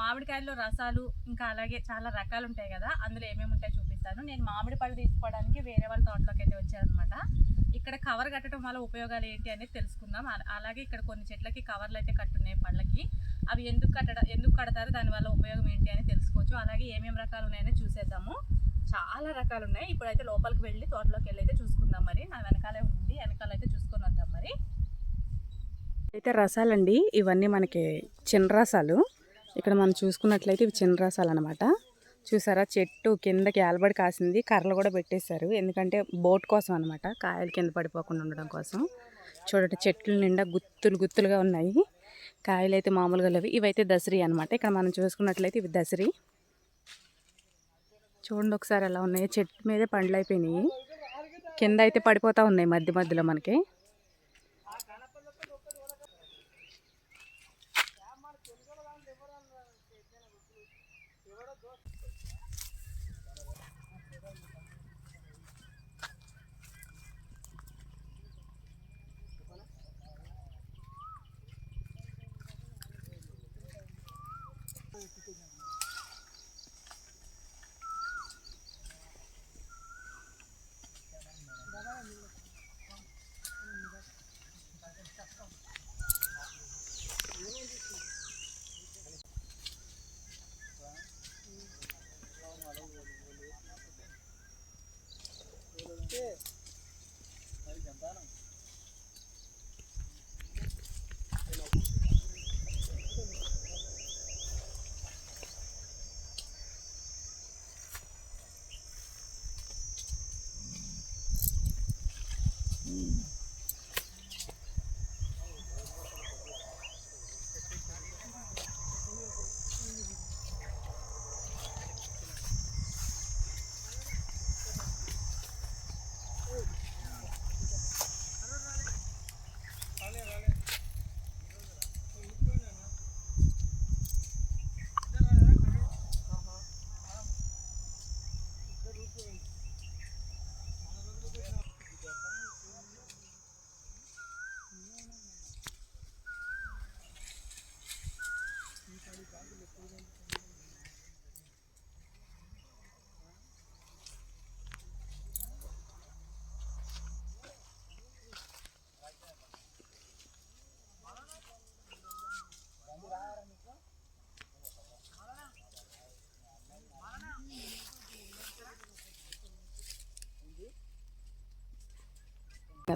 మామిడికాయల్లో రసాలు ఇంకా అలాగే చాలా రకాలు ఉంటాయి కదా అందులో ఏమేమి ఉంటాయో చూపిస్తాను. నేను మామిడి పళ్ళు తీసుకోవడానికి వేరే వాళ్ళ తోటలోకి అయితే వచ్చానమాట ఇక్కడ కవర్ కట్టడం వల్ల ఉపయోగాలు ఏంటి అనేది తెలుసుకుందాం. అలాగే ఇక్కడ కొన్ని చెట్లకి కవర్లు అయితే కట్టున్నాయి పళ్ళకి. అవి ఎందుకు కట్టడం ఎందుకు కడతారు దానివల్ల ఉపయోగం ఏంటి అని తెలుసుకోవచ్చు. అలాగే ఏమేమి రకాలు ఉన్నాయని చూసేద్దాము. చాలా రకాలు ఉన్నాయి ఇప్పుడైతే లోపలికి వెళ్ళి తోటలోకి వెళ్ళి అయితే చూసుకుందాం మరి. నా వెనకాలే ఉంది. వెనకాల అయితే చూసుకొని వద్దాం మరి. అయితే రసాలండి ఇవన్నీ మనకి చిన్న రసాలు. ఇక్కడ మనం చూసుకున్నట్లయితే ఇవి చిన్నరసాలు అనమాట చూసారా? చెట్టు కిందకి ఏలబడి కాసింది. కర్రలు కూడా పెట్టేశారు. ఎందుకంటే బోట్ కోసం అనమాట కాయలు కింద పడిపోకుండా ఉండడం కోసం. చూడండి చెట్ల నిండా గుత్తులు గుత్తులుగా ఉన్నాయి. కాయలు అయితే మామూలుగా లేవు. ఇవైతే దసరి అనమాట ఇక్కడ మనం చూసుకున్నట్లయితే ఇవి దసరి. చూడండి ఒకసారి ఎలా ఉన్నాయి. చెట్టు మీదే పండ్లు అయిపోయినాయి. కింద అయితే పడిపోతూ ఉన్నాయి. మధ్య మధ్యలో మనకి. నడిస్తే మరి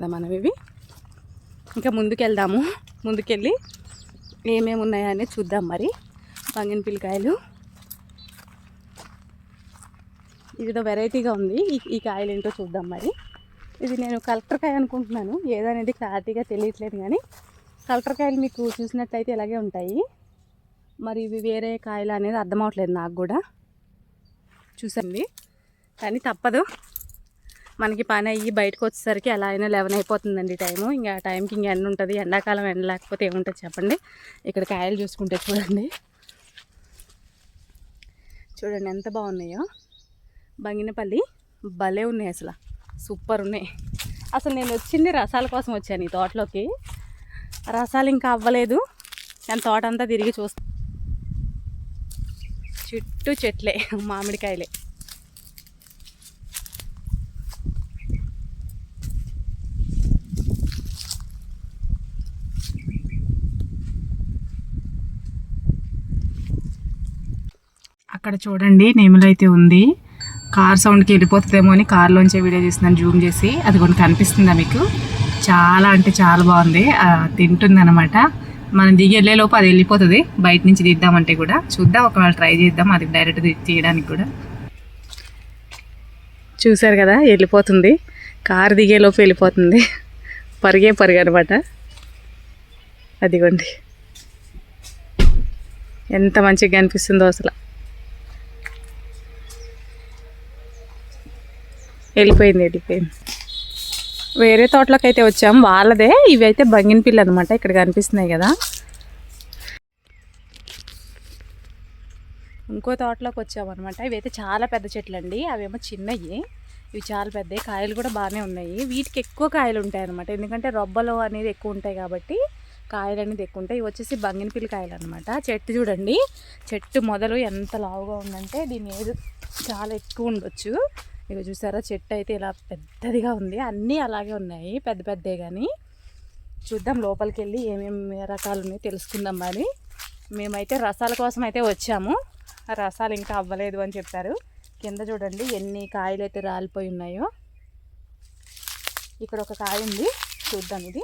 కదా మనం ఇవి ఇంకా ముందుకెళ్దాము. ముందుకెళ్ళి ఏమేమి ఉన్నాయని చూద్దాం మరి. బంగిన పిల్లకాయలు. ఇదిదో వెరైటీగా ఉంది. ఈ ఈ కాయలు ఏంటో చూద్దాం మరి. ఇది నేను కలెక్టర్ కాయ అనుకుంటున్నాను. ఏదనేది క్లారిటీగా తెలియట్లేదు కానీ కలెక్టర్ కాయలు మీకు చూసినట్లయితే ఇలాగే ఉంటాయి. మరి ఇవి వేరే కాయలు అనేది అర్థం అవట్లేదు నాకు కూడా. చూసండి కానీ తప్పదు. మనకి పని అయ్యి బయటకు వచ్చేసరికి ఎలా అయినా లెవెన్ అయిపోతుందండి టైము. ఇంకా ఆ టైంకి ఇంకా ఎండ ఉంటుంది ఎండాకాలం ఎండ లేకపోతే ఏముంటుంది చెప్పండి. ఇక్కడ కాయలు చూసుకుంటే చూడండి. చూడండి ఎంత బాగున్నాయో. బంగినపల్లి భలే ఉన్నాయి అసలు. సూపర్ ఉన్నాయి. అసలు నేను వచ్చింది రసాల కోసం వచ్చాను ఈ తోటలోకి. రసాలు ఇంకా అవ్వలేదు. నేను తోట అంతా తిరిగి చూస్తా. చుట్టూ చెట్లే మామిడికాయలే. అక్కడ చూడండి నెమలి అయితే ఉంది. కార్ సౌండ్కి వెళ్ళిపోతుందేమో అని కార్లోంచే వీడియో చేస్తున్నాను జూమ్ చేసి. అది కొన్ని కనిపిస్తుందా మీకు? చాలా అంటే చాలా బాగుంది. తింటుంది అనమాట మనం దిగి వెళ్ళేలోపు అది వెళ్ళిపోతుంది. బయట నుంచి తీద్దామంటే కూడా. చూద్దాం ఒకవేళ ట్రై చేద్దాం. అది డైరెక్ట్ తీయడానికి కూడా. చూసారు కదా వెళ్ళిపోతుంది. కారు దిగేలోపు వెళ్ళిపోతుంది. పరిగే పరుగు అనమాట అదిగోండి. ఎంత మంచిగా కనిపిస్తుందో అసలు. వెళ్ళిపోయింది వెళ్ళిపోయింది. వేరే తోటలోకి అయితే వచ్చాము వాళ్ళదే. ఇవి అయితే బంగిన పిల్ల అనమాట ఇక్కడ కనిపిస్తున్నాయి కదా. ఇంకో తోటలోకి వచ్చామన్నమాట ఇవైతే చాలా పెద్ద చెట్లు అండి అవేమో చిన్నవి ఇవి చాలా పెద్దవి కాయలు కూడా బాగానే ఉన్నాయి. వీటికి ఎక్కువ కాయలు ఉంటాయి అనమాట ఎందుకంటే రొబ్బలు అనేది ఎక్కువ ఉంటాయి కాబట్టి కాయలు అనేది ఎక్కువ ఉంటాయి. ఇవి వచ్చేసి బంగినపిల్లి కాయలు అనమాట చెట్టు చూడండి. చెట్టు మొదలు ఎంత లావుగా ఉందంటే దీని ఏదో చాలా ఎక్కువ ఉండొచ్చు. ఇక చూసారా చెట్టు అయితే ఇలా పెద్దదిగా ఉంది. అన్నీ అలాగే ఉన్నాయి పెద్ద పెద్దవి కానీ చూద్దాం లోపలికి వెళ్ళి ఏమేమి రకాలు ఉన్నాయో తెలుసుకుందాం మరి. మేమైతే రసాల కోసం అయితే వచ్చాము. ఆ రసాలు ఇంకా అవ్వలేదు అని చెప్పారు. కింద చూడండి ఎన్ని కాయలు అయితే రాలిపోయి ఉన్నాయో. ఇక్కడ ఒక కాయ ఉంది చూద్దాం ఇది.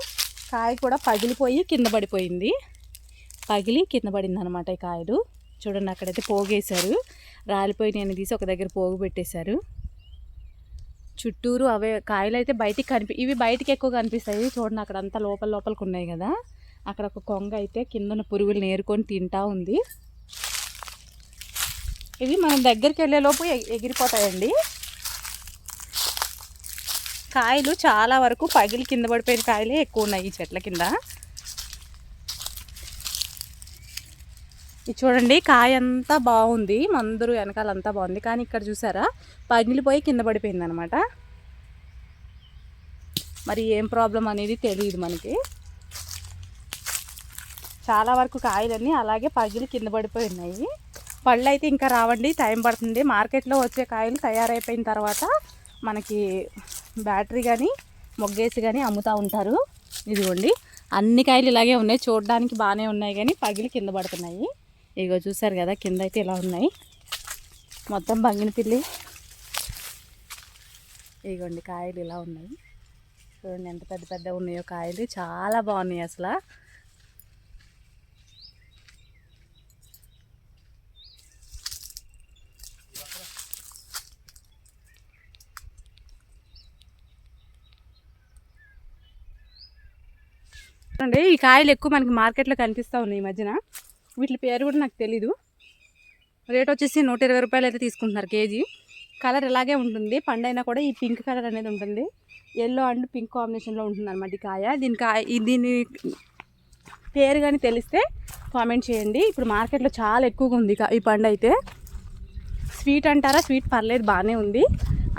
కాయ కూడా పగిలిపోయి కింద పడిపోయింది. పగిలి కింద పడింది అనమాట ఈ కాయలు. చూడండి అక్కడైతే పోగేశారు. రాలిపోయి నేను తీసి ఒక దగ్గర పోగు పెట్టేశారు. చుట్టూరు అవే కాయలు అయితే బయటికి కనిపి ఇవి బయటికి ఎక్కువ కనిపిస్తాయి చూడండి అక్కడ అంతా లోపల లోపలికి ఉన్నాయి కదా. అక్కడ ఒక కొంగ అయితే కిందన పురుగులు నేరుకొని తింటా ఉంది. ఇవి మనం దగ్గరికి వెళ్ళేలోపు ఎగిరిపోతాయండి. కాయలు చాలా వరకు పగిలి కింద పడిపోయిన కాయలే ఎక్కువ ఉన్నాయి ఈ చెట్ల కింద. ఇది చూడండి కాయ అంతా బాగుంది మందరు వెనకాల అంతా బాగుంది. కానీ ఇక్కడ చూసారా పగిలిపోయి కింద పడిపోయింది అనమాట మరి ఏం ప్రాబ్లం అనేది తెలియదు మనకి. చాలా వరకు కాయలన్నీ అలాగే పగిలి కింద పడిపోయి ఉన్నాయి పళ్ళు అయితే ఇంకా రావండి టైం పడుతుంది. మార్కెట్లో వచ్చే కాయలు తయారైపోయిన తర్వాత మనకి బ్యాటరీ కానీ మొగ్గేసి కానీ అమ్ముతూ ఉంటారు. ఇదిగోండి అన్ని కాయలు ఇలాగే ఉన్నాయి. చూడడానికి బాగానే ఉన్నాయి కానీ పగిలి కింద పడుతున్నాయి. ఇగో చూసారు కదా కింద అయితే ఇలా ఉన్నాయి. మొత్తం బంగిన పిల్లి. ఇగోండి కాయలు ఇలా ఉన్నాయి. చూడండి ఎంత పెద్ద పెద్ద ఉన్నాయో కాయలు. చాలా బాగున్నాయి అసలు. చూడండి ఈ కాయలు ఎక్కువ మనకి మార్కెట్లో కనిపిస్తూ ఉన్నాయి ఈ మధ్యన. వీటి పేరు కూడా నాకు తెలీదు. రేట్ వచ్చేసి నూట ఇరవై రూపాయలు అయితే తీసుకుంటున్నారు కేజీ. కలర్ ఇలాగే ఉంటుంది. పండైనా కూడా ఈ పింక్ కలర్ అనేది ఉంటుంది. ఎల్లో అండ్ పింక్ కాంబినేషన్లో ఉంటుంది అనమాట ఈ కాయ. దీని కాయ దీని పేరు కానీ తెలిస్తే కామెంట్ చేయండి. ఇప్పుడు మార్కెట్లో చాలా ఎక్కువగా ఉంది ఈ పండు అయితే. స్వీట్ అంటారా? స్వీట్ పర్లేదు బాగానే ఉంది.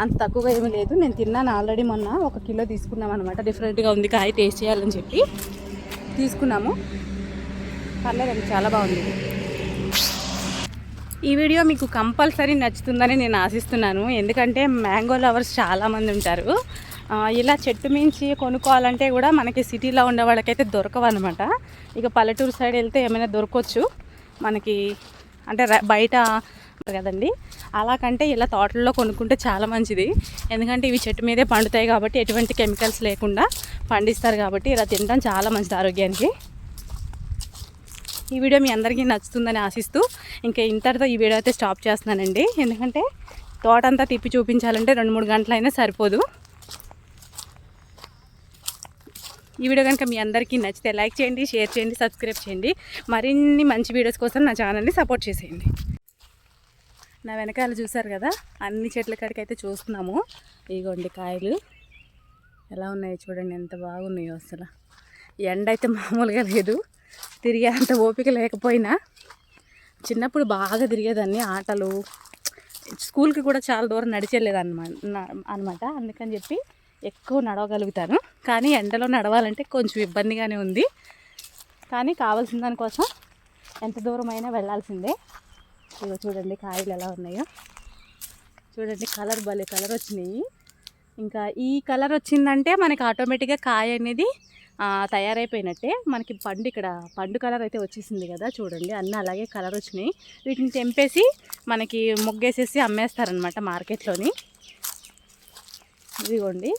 అంత తక్కువగా ఏమీ లేదు. నేను తిన్నాను ఆల్రెడీ మొన్న. ఒక కిలో తీసుకున్నాం అనమాట డిఫరెంట్గా ఉంది కాయ టేస్ట్ చేయాలని చెప్పి తీసుకున్నాము. పర్లేదండి చాలా బాగుంది. ఈ వీడియో మీకు కంపల్సరీ నచ్చుతుందని నేను ఆశిస్తున్నాను. ఎందుకంటే మ్యాంగో లవర్స్ చాలామంది ఉంటారు. ఇలా చెట్టు మించి కొనుక్కోవాలంటే కూడా మనకి సిటీలో ఉండే వాళ్ళకైతే దొరకవన్నమాట ఇక పల్లెటూరు సైడ్ వెళ్తే ఏమైనా దొరకవచ్చు మనకి అంటే బయట కదండి. అలా కంటే ఇలా తోటల్లో కొనుక్కుంటే చాలా మంచిది. ఎందుకంటే ఇవి చెట్టు మీదే పండుతాయి కాబట్టి ఎటువంటి కెమికల్స్ లేకుండా పండిస్తారు కాబట్టి ఇలా తినడం చాలా మంచిది ఆరోగ్యానికి. ఈ వీడియో మీ అందరికీ నచ్చుతుందని ఆశిస్తూ ఇంకా ఇంతటితో ఈ వీడియో అయితే స్టాప్ చేస్తున్నానండి. ఎందుకంటే తోట అంతా తిప్పి చూపించాలంటే రెండు మూడు గంటలైనా సరిపోదు. ఈ వీడియో కనుక మీ అందరికీ నచ్చితే లైక్ చేయండి షేర్ చేయండి సబ్స్క్రైబ్ చేయండి. మరిన్ని మంచి వీడియోస్ కోసం నా ఛానల్ని సపోర్ట్ చేసేయండి. నా వెనకాల చూసారు కదా అన్ని చెట్ల కాడికి అయితే చూస్తున్నాము. ఇగోండి కాయలు. ఎలా ఉన్నాయో చూడండి ఎంత బాగున్నాయో అసలు. ఎండ అయితే మామూలుగా లేదు. తిరిగే అంత ఓపిక లేకపోయినా చిన్నప్పుడు బాగా తిరిగేదాన్ని ఆటలు. స్కూల్కి కూడా చాలా దూరం నడిచెళ్ళేది అనమాట అందుకని చెప్పి ఎక్కువ నడవగలుగుతాను. కానీ ఎండలో నడవాలంటే కొంచెం ఇబ్బందిగానే ఉంది. కానీ కావాల్సిన దానికోసం ఎంత దూరం అయినా వెళ్ళాల్సిందే. ఇగో చూడండి కాయలు ఎలా ఉన్నాయో. చూడండి కలర్ భలే కలర్ వచ్చినాయి ఇంకా ఈ కలర్ వచ్చిందంటే మనకి ఆటోమేటిక్గా కాయ అనేది తయారైపోయినట్టే మనకి పండు ఇక్కడ పండు కలర్ అయితే వచ్చేసింది కదా చూడండి అన్నీ అలాగే కలర్ వచ్చినాయి. వీటిని తెంపేసి మనకి ముగ్గేసేసి అమ్మేస్తారనమాట మార్కెట్లోని. ఇదిగోండి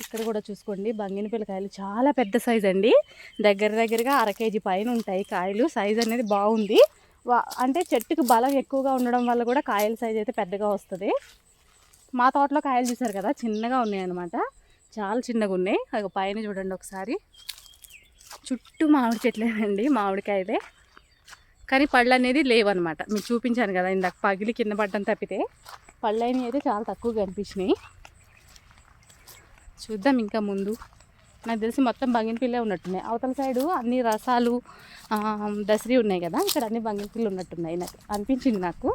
ఇక్కడ కూడా చూసుకోండి బంగిన కాయలు చాలా పెద్ద సైజ్ అండి. దగ్గర దగ్గరగా అర కేజీ పైన ఉంటాయి కాయలు సైజ్ అనేది బాగుంది. వా- అంటే చెట్టుకు బలం ఎక్కువగా ఉండడం వల్ల కూడా కాయల సైజ్ అయితే పెద్దగా వస్తుంది. మా తోటలో కాయలు చూసారు కదా చిన్నగా ఉన్నాయి అనమాట చాలా చిన్నగా ఉన్నాయి అది పైన చూడండి ఒకసారి. చుట్టూ మామిడి చెట్లేనండి మామిడికాయలే కానీ పళ్ళు అనేది లేవన్నమాట. మీకు చూపించాను కదా ఇందాక పగిలి కింద పడ్డం తప్పితే. పళ్ళు అయినవి అయితే చాలా తక్కువగా కనిపించినాయి. చూద్దాం ఇంకా ముందు. నాకు తెలిసి మొత్తం బంగినపిల్లే ఉన్నట్టున్నాయి. అవతల సైడు అన్ని రసాలు దసరి ఉన్నాయి కదా ఇక్కడ అన్ని బంగినపిల్లు ఉన్నట్టున్నాయి నాకు. అనిపించింది నాకు.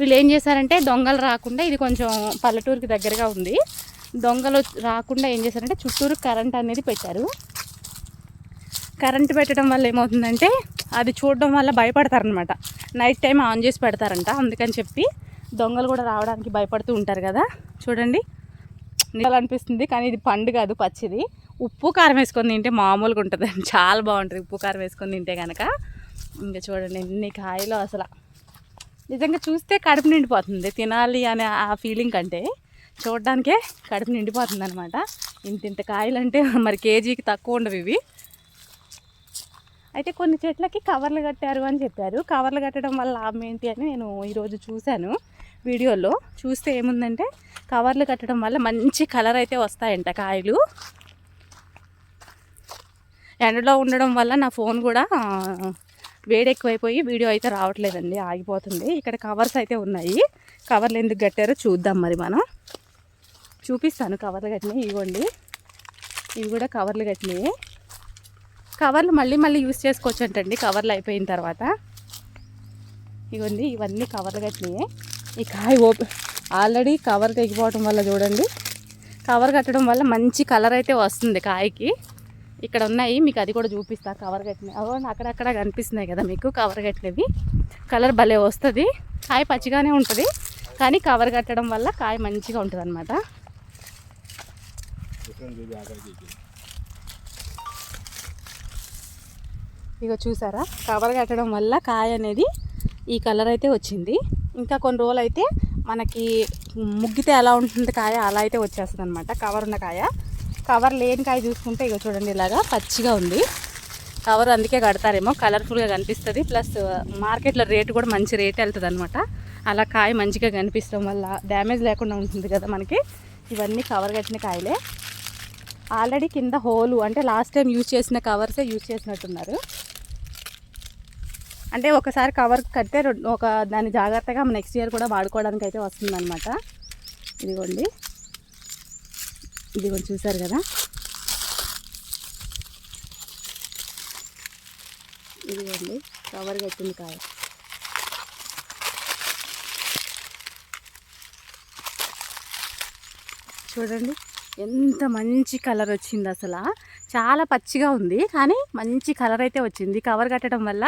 వీళ్ళు ఏం చేశారంటే దొంగలు రాకుండా ఇది కొంచెం పల్లెటూరుకి దగ్గరగా ఉంది. దొంగలు రాకుండా ఏం చేశారంటే చుట్టూరు కరెంట్ అనేది పెట్టారు. కరెంట్ పెట్టడం వల్ల ఏమవుతుందంటే అది చూడడం వల్ల భయపడతారనమాట నైట్ టైం ఆన్ చేసి పెడతారంట. అందుకని చెప్పి దొంగలు కూడా రావడానికి భయపడుతూ ఉంటారు కదా. చూడండి. అనిపిస్తుంది కానీ ఇది పండు కాదు పచ్చిది. ఉప్పు కారం వేసుకొని తింటే మామూలుగా ఉంటుంది. చాలా బాగుంటుంది ఉప్పు కారం వేసుకొని తింటే కనుక ఇంకా చూడండి ఎన్ని కాయలు అసలు. నిజంగా చూస్తే కడుపు నిండిపోతుంది. తినాలి అనే ఆ ఫీలింగ్ కంటే చూడడానికే కడుపు నిండిపోతుంది అనమాట ఇంత ఇంత కాయలు అంటే మరి కేజీకి తక్కువ ఉండవు ఇవి. అయితే కొన్ని చెట్లకి కవర్లు కట్టారు అని చెప్పారు. కవర్లు కట్టడం వల్ల లాభం ఏంటి అని నేను ఈరోజు చూశాను వీడియోలో. చూస్తే ఏముందంటే కవర్లు కట్టడం వల్ల మంచి కలర్ అయితే వస్తాయంట కాయలు. ఎండలో ఉండడం వల్ల నా ఫోన్ కూడా వేడి ఎక్కువైపోయి వీడియో అయితే రావట్లేదండి ఆగిపోతుంది. ఇక్కడ కవర్స్ అయితే ఉన్నాయి. కవర్లు ఎందుకు కట్టారో చూద్దాం మరి మనం. చూపిస్తాను కవర్లు కట్టినవి ఇవ్వండి. ఇవి కూడా కవర్లు కట్టినవి కవర్లు మళ్ళీ మళ్ళీ యూస్ చేసుకోవచ్చు అంటండి కవర్లు అయిపోయిన తర్వాత. ఇవ్వండి ఇవన్నీ కవర్లు కట్టినవి ఈ కాయ ఓపెన్ ఆల్రెడీ కవర్ తెగిపోవడం వల్ల చూడండి. కవర్ కట్టడం వల్ల మంచి కలర్ అయితే వస్తుంది కాయకి. ఇక్కడ ఉన్నాయి మీకు అది కూడా చూపిస్తా కవర్ కట్టినవి అవో అక్కడక్కడ కనిపిస్తున్నాయి కదా మీకు కవర్ కట్టినవి కలర్ భలే వస్తుంది. కాయ పచ్చిగానే ఉంటుంది కానీ కవర్ కట్టడం వల్ల కాయ మంచిగా ఉంటుంది అనమాట ఇక చూసారా? కవర్ కట్టడం వల్ల కాయ అనేది ఈ కలర్ అయితే వచ్చింది. ఇంకా కొన్ని రోజులు అయితే మనకి ముగ్గితే ఎలా ఉంటుంది కాయ అలా అయితే వచ్చేస్తుంది అనమాట కవర్ ఉన్న కాయ. కవర్ లేని కాయ చూసుకుంటే ఇక చూడండి ఇలాగా పచ్చిగా ఉంది. కవర్ అందుకే కడతారేమో. కలర్ఫుల్గా కనిపిస్తుంది. ప్లస్ మార్కెట్లో రేటు కూడా మంచి రేట్ వెళ్తుంది అనమాట అలా కాయ మంచిగా కనిపించడం వల్ల డ్యామేజ్ లేకుండా ఉంటుంది కదా మనకి. ఇవన్నీ కవర్ కట్టిన కాయలే. ఆల్రెడీ కింద హోలు అంటే లాస్ట్ టైం యూజ్ చేసిన కవర్సే యూజ్ చేసినట్టున్నారు. అంటే ఒకసారి కవర్ కడితే ఒక దాన్ని జాగ్రత్తగా నెక్స్ట్ ఇయర్ కూడా వాడుకోవడానికి అయితే వస్తుందన్నమాట. ఇదిగోండి. ఇదిగోండి చూసారు కదా. ఇదిగోండి కవర్ కట్టింది కాదు. చూడండి. ఎంత మంచి కలర్ వచ్చింది అసలు. చాలా పచ్చిగా ఉంది కానీ మంచి కలర్ అయితే వచ్చింది. కవర్ కట్టడం వల్ల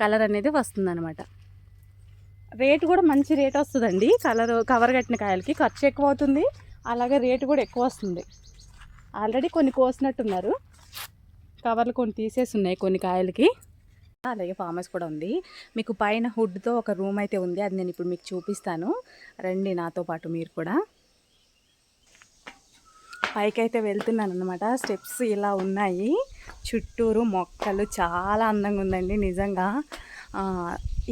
కలర్ అనేది వస్తుందన్నమాట. రేటు కూడా మంచి రేట్ వస్తుందండి. కలర్ కవర్ కట్టిన కాయలకి ఖర్చు ఎక్కువ అవుతుంది. అలాగే రేటు కూడా ఎక్కువ వస్తుంది. ఆల్రెడీ కొన్ని కోసినట్టున్నారు. కవర్లు కొన్ని తీసేసి ఉన్నాయి కొన్ని కాయలకి. అలాగే ఫామ్ హౌస్ కూడా ఉంది. మీకు పైన హుడ్తో ఒక రూమ్ అయితే ఉంది. అది నేను ఇప్పుడు మీకు చూపిస్తాను. రండి నాతో పాటు మీరు కూడా. పైకి అయితే వెళ్తున్నాను అనమాట స్టెప్స్ ఇలా ఉన్నాయి. చుట్టూరు మొక్కలు చాలా అందంగా ఉందండి నిజంగా.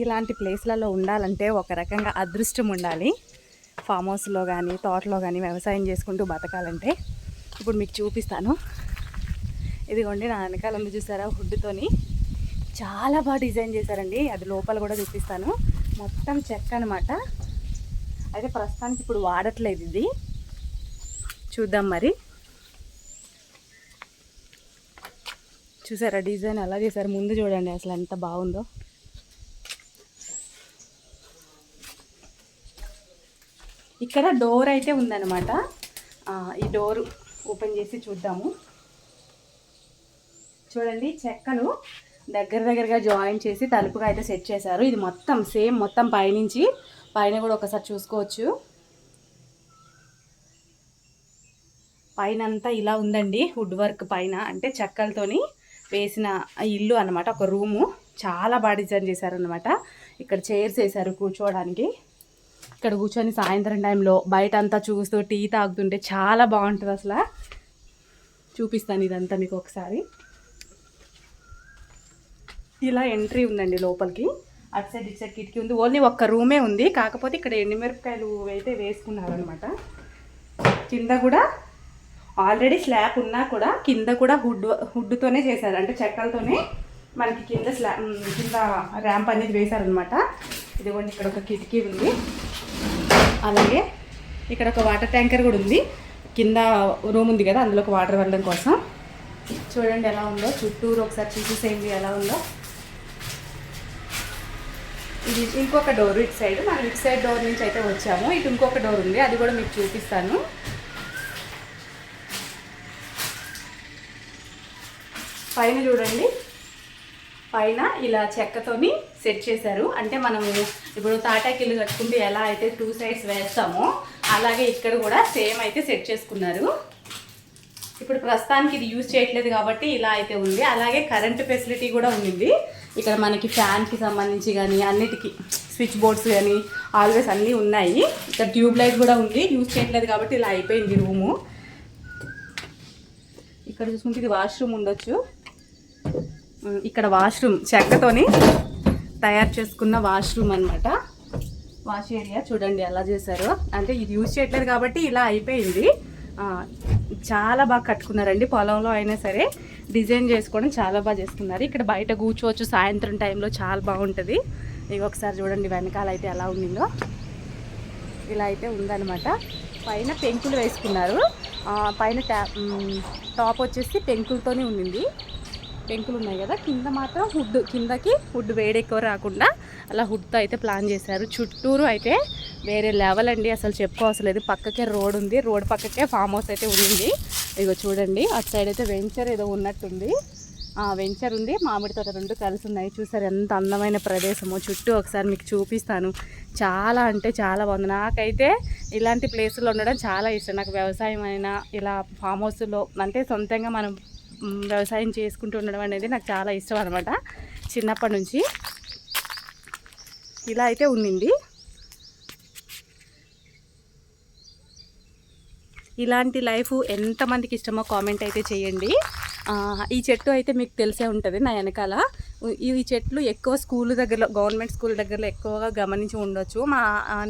ఇలాంటి ప్లేస్లలో ఉండాలంటే ఒక రకంగా అదృష్టం ఉండాలి. ఫామ్ హౌస్లో కానీ తోటలో కానీ వ్యవసాయం చేసుకుంటూ బతకాలంటే. ఇప్పుడు మీకు చూపిస్తాను. ఇదిగోండి నా వెనకాల ఉంది చూసారా హుడ్తోని చాలా బాగా డిజైన్ చేశారండి. అది లోపల కూడా చూపిస్తాను. మొత్తం చెక్క అనమాట అయితే ప్రస్తుతానికి ఇప్పుడు వాడట్లేదు ఇది. చూద్దాం మరి. చూసారా డిజైన్ ఎలా చేశారు? ముందు చూడండి అసలు ఎంత బాగుందో. ఇక్కడ డోర్ అయితే ఉందన్నమాట. ఈ డోర్ ఓపెన్ చేసి చూద్దాము. చూడండి చెక్కలు దగ్గర దగ్గరగా జాయిన్ చేసి తలుపుగా అయితే సెట్ చేశారు. ఇది మొత్తం సేమ్ మొత్తం పైనుంచి. పైన కూడా ఒకసారి చూసుకోవచ్చు. పైన అంతా ఇలా ఉందండి వుడ్ వర్క్ పైన. అంటే చెక్కలతోని వేసిన ఇల్లు అన్నమాట ఒక రూము. చాలా బాగా డిజైన్ చేశారనమాట ఇక్కడ చైర్స్ వేశారు కూర్చోవడానికి. ఇక్కడ కూర్చొని సాయంత్రం టైంలో బయట అంతా చూస్తూ టీ తాగుతుంటే చాలా బాగుంటుంది అసలు. చూపిస్తాను ఇదంతా మీకు ఒకసారి. ఇలా ఎంట్రీ ఉందండి లోపలికి. అటు సైడ్ ఇటు సైడ్ కిటికీ ఉంది. ఓన్లీ ఒక్క రూమే ఉంది. కాకపోతే ఇక్కడ ఎండుమిరపకాయలు అయితే వేసుకున్నారనమాట కింద కూడా ఆల్రెడీ స్లాబ్ ఉన్నా కూడా కింద కూడా హుడ్ హుడ్తోనే చేశారు. అంటే చెక్కలతోనే మనకి కింద స్లా కింద ర్యాంప్ అనేది వేశారనమాట ఇదిగోండి ఇక్కడ ఒక కిటికీ ఉంది. అలాగే ఇక్కడ ఒక వాటర్ ట్యాంకర్ కూడా ఉంది. కింద రూమ్ ఉంది కదా అందులోకి వాటర్ వెళ్ళడం కోసం. చూడండి ఎలా ఉందో చుట్టూరు ఒకసారి చూసేసేయండి ఎలా ఉందో. ఇది ఇంకొక డోర్ ఇటు సైడ్ మనం ఇటు సైడ్ డోర్ నుంచి అయితే వచ్చాము. ఇటు ఇంకొక డోర్ ఉంది. అది కూడా మీకు చూపిస్తాను. పైన చూడండి. పైన ఇలా చెక్కతోని సెట్ చేశారు. అంటే మనము ఇప్పుడు తాటాకిల్లు కట్టుకుంటే ఎలా అయితే టూ సైడ్స్ వేస్తామో అలాగే ఇక్కడ కూడా సేమ్ అయితే సెట్ చేసుకున్నారు. ఇప్పుడు ప్రస్తుతానికి ఇది యూజ్ చేయట్లేదు కాబట్టి ఇలా అయితే ఉంది. అలాగే కరెంట్ ఫెసిలిటీ కూడా ఉంది ఇక్కడ మనకి ఫ్యాన్కి సంబంధించి కానీ అన్నిటికీ స్విచ్ బోర్డ్స్ కానీ ఆల్వేస్ అన్నీ ఉన్నాయి. ఇక్కడ ట్యూబ్ లైట్ కూడా ఉంది. యూజ్ చేయట్లేదు కాబట్టి ఇలా అయిపోయింది రూము ఇక్కడ చూసుకుంటే ఇది వాష్రూమ్ ఉండొచ్చు. ఇక్కడ వాష్రూమ్ చెక్కతోని తయారు చేసుకున్న వాష్రూమ్ అన్నమాట. వాష్ ఏరియా చూడండి ఎలా చేశారు. అంటే ఇది యూజ్ చేయట్లేదు కాబట్టి ఇలా అయిపోయింది. చాలా బాగా కట్టుకున్నారండి. పొలంలో అయినా సరే డిజైన్ చేసుకోవడం చాలా బాగా చేసుకున్నారు ఇక్కడ బయట కూర్చోవచ్చు సాయంత్రం టైంలో చాలా బాగుంటుంది. ఇక ఒకసారి చూడండి వెనకాల అయితే ఎలా ఉండిందో. ఇలా అయితే ఉందన్నమాట. పైన పెంకులు వేసుకున్నారు. పైన టాప్ వచ్చేసి పెంకులతోనే ఉండింది. పెంకులు ఉన్నాయి కదా కింద మాత్రం హుడ్ కిందకి హుడ్ వేడి ఎక్కువ రాకుండా అలా హుడ్తో అయితే ప్లాన్ చేశారు. చుట్టూరు అయితే వేరే లెవెల్ అండి అసలు చెప్పుకోవసలేదు పక్కకే రోడ్ ఉంది రోడ్ పక్కకే ఫామ్ హౌస్ అయితే ఉంది ఇగో చూడండి అటు సైడ్ అయితే వెంచర్ ఏదో ఉన్నట్టుంది. వెంచర్ ఉంది మామిడి తోట రెండు కలిసి ఉన్నాయి. చూసారు ఎంత అందమైన ప్రదేశమో. చుట్టూ ఒకసారి మీకు చూపిస్తాను. చాలా అంటే చాలా బాగుంది. నాకైతే ఇలాంటి ప్లేసుల్లో ఉండడం చాలా ఇష్టం. నాకు వ్యవసాయం అయినా ఇలా ఫామ్ హౌస్లో అంటే సొంతంగా మనం వ్యవసాయం చేసుకుంటూ ఉండడం అనేది నాకు చాలా ఇష్టం అనమాట చిన్నప్పటి నుంచి. ఇలా అయితే ఉండింది. ఇలాంటి లైఫ్ ఎంతమందికి ఇష్టమో కామెంట్ అయితే చేయండి. ఈ చెట్టు అయితే మీకు తెలిసే ఉంటుంది నా వెనకాల. ఈ చెట్లు ఎక్కువ స్కూల్ దగ్గరలో గవర్నమెంట్ స్కూల్ దగ్గరలో ఎక్కువగా గమనించి ఉండొచ్చు. మా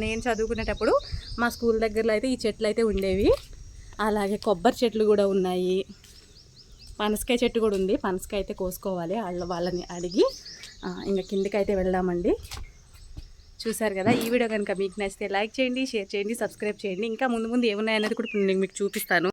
నేను చదువుకునేటప్పుడు మా స్కూల్ దగ్గరలో అయితే ఈ చెట్లు అయితే ఉండేవి. అలాగే కొబ్బరి చెట్లు కూడా ఉన్నాయి. పనసకాయ చెట్టు కూడా ఉంది. పనసకాయ అయితే కోసుకోవాలి. వాళ్ళ వాళ్ళని అడిగి ఇంకా కిందకి అయితే వెళ్దామండి. చూసారు కదా ఈ వీడియో కనుక మీకు నచ్చితే లైక్ చేయండి షేర్ చేయండి సబ్స్క్రైబ్ చేయండి. ఇంకా ముందు ముందు ఏమున్నాయనేది కూడా నేను మీకు చూపిస్తాను.